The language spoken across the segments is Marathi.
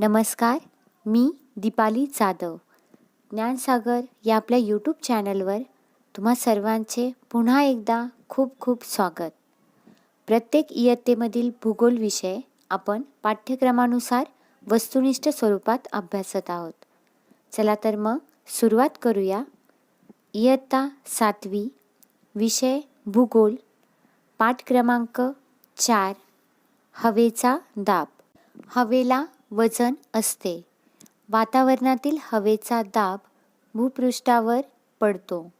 नमस्कार मी दीपाली जाधव. ज्ञानसागर या आपल्या यूट्यूब चॅनलवर तुम्हा सर्वांचे पुन्हा एकदा खूप खूप स्वागत. प्रत्येक इयत्तेमधील भूगोल विषय आपण पाठ्यक्रमानुसार वस्तुनिष्ठ स्वरूपात अभ्यासत आहोत. चला तर मग सुरुवात करूया. इयत्ता सातवी विषय भूगोल पाठ क्रमांक चार हवेचा दाब. हवेला वजन असते. वातावरणातील हवेचा दाब भूपृष्ठावर पडतो.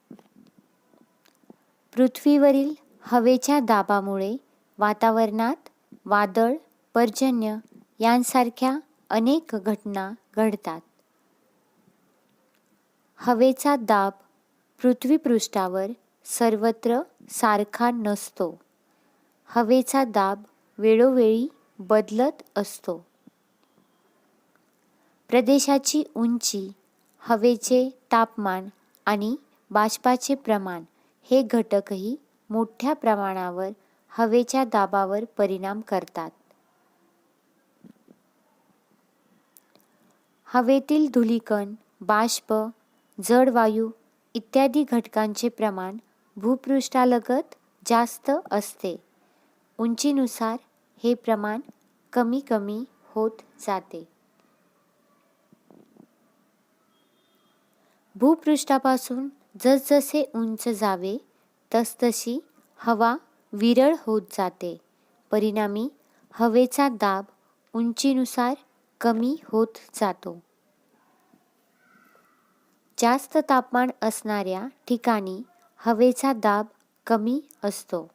पृथ्वीवरील हवेच्या दाबामुळे वातावरणात वादळ पर्जन्य यांसारख्या अनेक घटना घडतात. हवेचा दाब पृथ्वीपृष्ठावर सर्वत्र सारखा नसतो. हवेचा दाब वेळोवेळी बदलत असतो. प्रदेशाची उंची हवेचे तापमान आणि बाष्पाचे प्रमाण हे घटकही मोठ्या प्रमाणावर हवेच्या दाबावर परिणाम करतात. हवेतील धुलीकण बाष्प जड वायू इत्यादी घटकांचे प्रमाण भूपृष्ठालगत जास्त असते. उंचीनुसार हे प्रमाण कमी कमी होत जाते. भूपृष्ठापासून जसजसे उंच जावे तसतशी हवा विरळ होत जाते. परिणामी हवेचा दाब उंचीनुसार कमी होत जातो. जास्त तापमान असणाऱ्या ठिकाणी हवेचा दाब कमी असतो.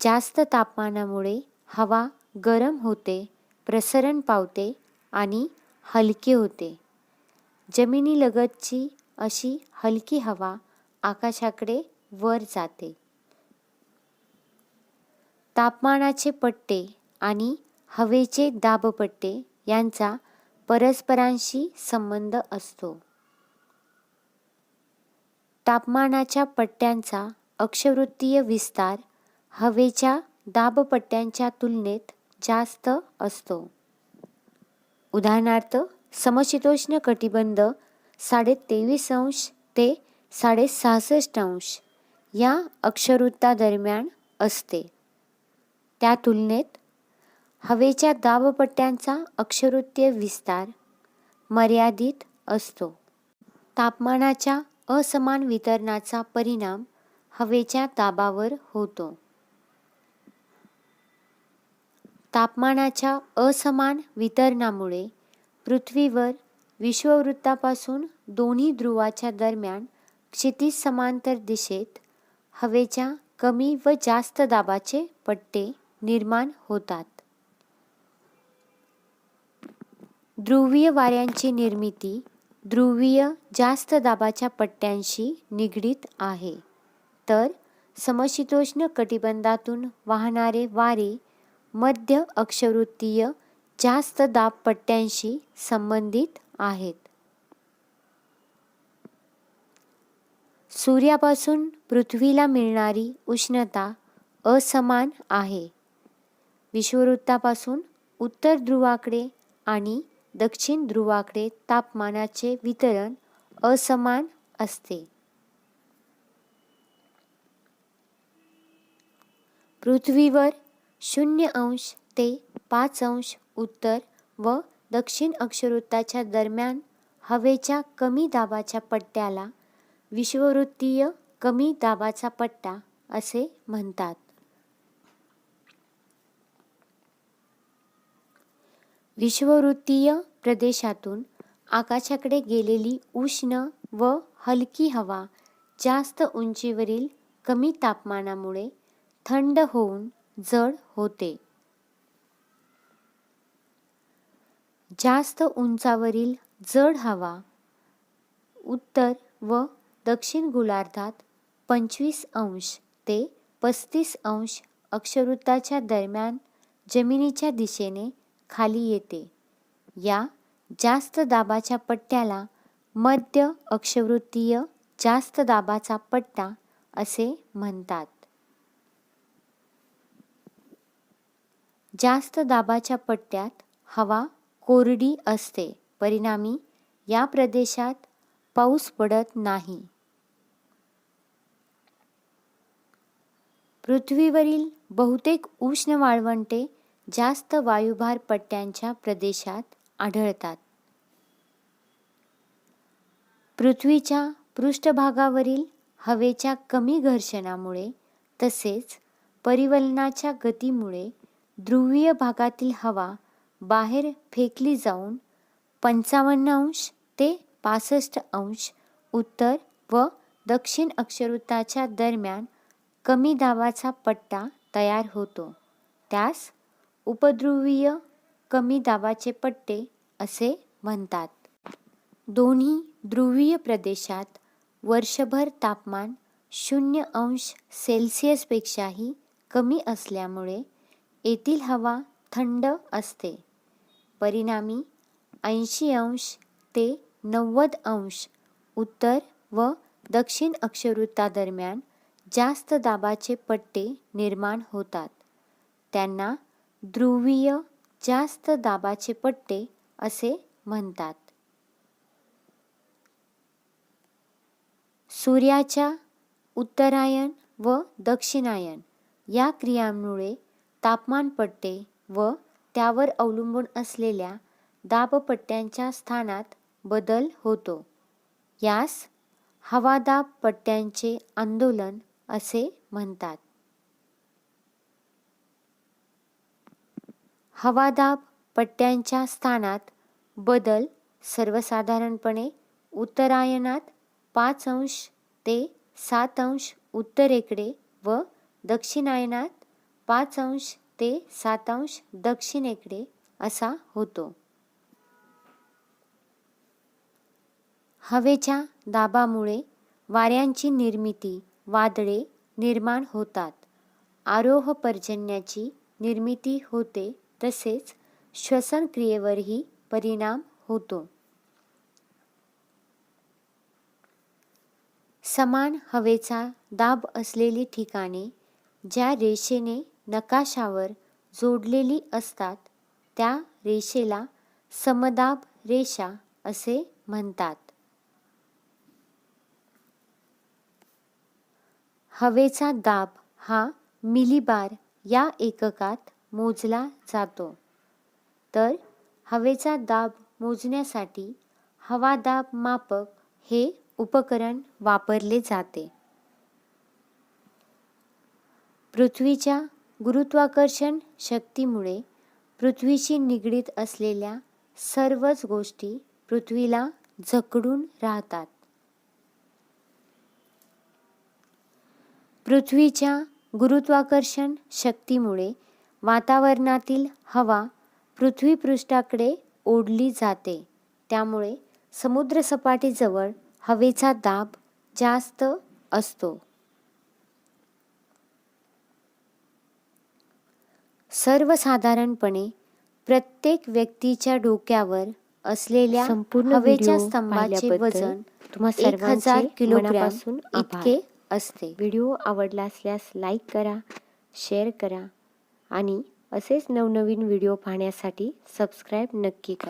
जास्त तापमानामुळे हवा गरम होते प्रसरण पावते आणि हलके होते. जमिनीलगतची अशी हलकी हवा आकाशाकडे वर जाते. तापमानाचे पट्टे आणि हवेचे दाबपट्टे यांचा परस्परांशी संबंध असतो. तापमानाच्या पट्ट्यांचा अक्षवृत्तीय विस्तार हवेच्या दाबपट्ट्यांच्या तुलनेत जास्त असतो. उदाहरणार्थ समशीतोष्ण कटिबंध साडेतेवीस अंश ते साडेसहासष्ट अंश या अक्षवृत्तादरम्यान असते. त्या तुलनेत हवेच्या दाबपट्ट्यांचा अक्षवृत्तीय विस्तार मर्यादित असतो. तापमानाच्या असमान वितरणाचा परिणाम हवेच्या दाबावर होतो. तापमानाच्या असमान वितरणामुळे पृथ्वीवर विश्ववृत्तापासून दोन्ही ध्रुवाच्या दरम्यान क्षितिज समांतर दिशेत हवेच्या कमी व जास्त दाबाचे पट्टे निर्माण होतात. ध्रुवीय वाऱ्यांची निर्मिती ध्रुवीय जास्त दाबाच्या पट्ट्यांशी निगडीत आहे. तर समशीतोष्ण कटिबंधातून वाहणारे वारे मध्य अक्षवृत्तीय जास्त दाब पट्ट्यांशी संबंधित आहेत. सूर्यापासून पृथ्वीला मिळणारी उष्णता असमान आहे. विषुववृत्तापासून उत्तर ध्रुवाकडे आणि दक्षिण ध्रुवाकडे तापमानाचे वितरण असमान असते. पृथ्वीवर शून्य अंश ते पाच अंश उत्तर व दक्षिण अक्षवृत्ताच्या दरम्यान हवेच्या कमी दाबाच्या पट्ट्याला विश्ववृत्तीय कमी दाबाचा पट्टा असे म्हणतात. विश्ववृत्तीय प्रदेशातून आकाशाकडे गेलेली उष्ण व हलकी हवा जास्त उंचीवरील कमी तापमानामुळे थंड होऊन जड होते. जास्त उंचावरील जड हवा उत्तर व दक्षिण गोलार्धात पंचवीस अंश ते पस्तीस अंश अक्षवृत्ताच्या दरम्यान जमिनीच्या दिशेने खाली येते. या जास्त दाबाच्या पट्ट्याला मध्य अक्षवृत्तीय जास्त दाबाचा पट्टा असे म्हणतात. जास्त दाबाच्या पट्ट्यात हवा कोरडी असते. परिणामी या प्रदेशात पाऊस पडत नाही. पृथ्वीवरील बहुतेक उष्ण वाळवंटे जास्त वायुभार पट्ट्यांच्या प्रदेशात आढळतात. पृथ्वीच्या पृष्ठभागावरील हवेच्या कमी घर्षणामुळे तसेच परिवलनाच्या गतीमुळे ध्रुवीय भागातील हवा बाहेर फेकली जाऊन पंचावन्न अंश ते पासष्ट अंश उत्तर व दक्षिण अक्षरवृत्ताच्या दरम्यान कमी दाबाचा पट्टा तयार होतो. त्यास उपध्रुवीय कमी दाबाचे पट्टे असे म्हणतात. दोन्ही ध्रुवीय प्रदेशात वर्षभर तापमान शून्य अंश सेल्सिअसपेक्षाही कमी असल्यामुळे येथील हवा थंड असते. परिणामी ऐंशी अंश ते नव्वद अंश उत्तर व दक्षिण अक्षवृत्तादरम्यान जास्त दाबाचे पट्टे निर्माण होतात. त्यांना ध्रुवीय जास्त दाबाचे पट्टे असे म्हणतात. सूर्याच्या उत्तरायण व दक्षिणायन या क्रियांमुळे तापमान पट्टे व त्यावर अवलंबून असलेल्या दाबपट्ट्यांच्या स्थानात बदल होतो. यास हवादाब पट्ट्यांचे आंदोलन असे म्हणतात. हवादाब पट्ट्यांच्या स्थानात बदल सर्वसाधारणपणे उत्तरायणात पाच अंश ते सात अंश उत्तरेकडे व दक्षिणायनात पाच अंश ते सातांश दक्षिणेकडे असा होतो. हवेच्या दाबामुळे वाऱ्यांची निर्मिती वादळे निर्माण होतात. आरोह पर्जन्याची निर्मिती होते तसेच श्वसन क्रियेवरही परिणाम होतो. समान हवेचा दाब असलेली ठिकाणे ज्या रेषेने नकाशावर जोडलेली असतात. त्या रेषेला समदाब रेषा असे म्हणतात. हवेचा दाब हा मिलीबार या एककात मोजला जातो. तर हवेचा दाब मोजण्यासाठी हवादाब मापक हे उपकरण वापरले जाते. पृथ्वीच्या गुरुत्वाकर्षण शक्तीमुळे पृथ्वीशी निगडीत असलेल्या सर्वच गोष्टी पृथ्वीला जकडून राहतात. पृथ्वीच्या गुरुत्वाकर्षण शक्तीमुळे वातावरणातील हवा पृथ्वीपृष्ठाकडे ओढली जाते. त्यामुळे समुद्रसपाटीजवळ हवेचा दाब जास्त असतो. सर्वसाधारणपणे प्रत्येक व्यक्तीच्या डोक्यावर असलेल्या संपूर्ण हवेच्या स्तंभाचे वजन तुम्हा एक हजार किलोग्रॅम. इतके असते व्हिडिओ आवडला असल्यास लाईक करा शेअर करा आणि असेच नवनवीन व्हिडिओ पाहण्यासाठी सबस्क्राईब नक्की करा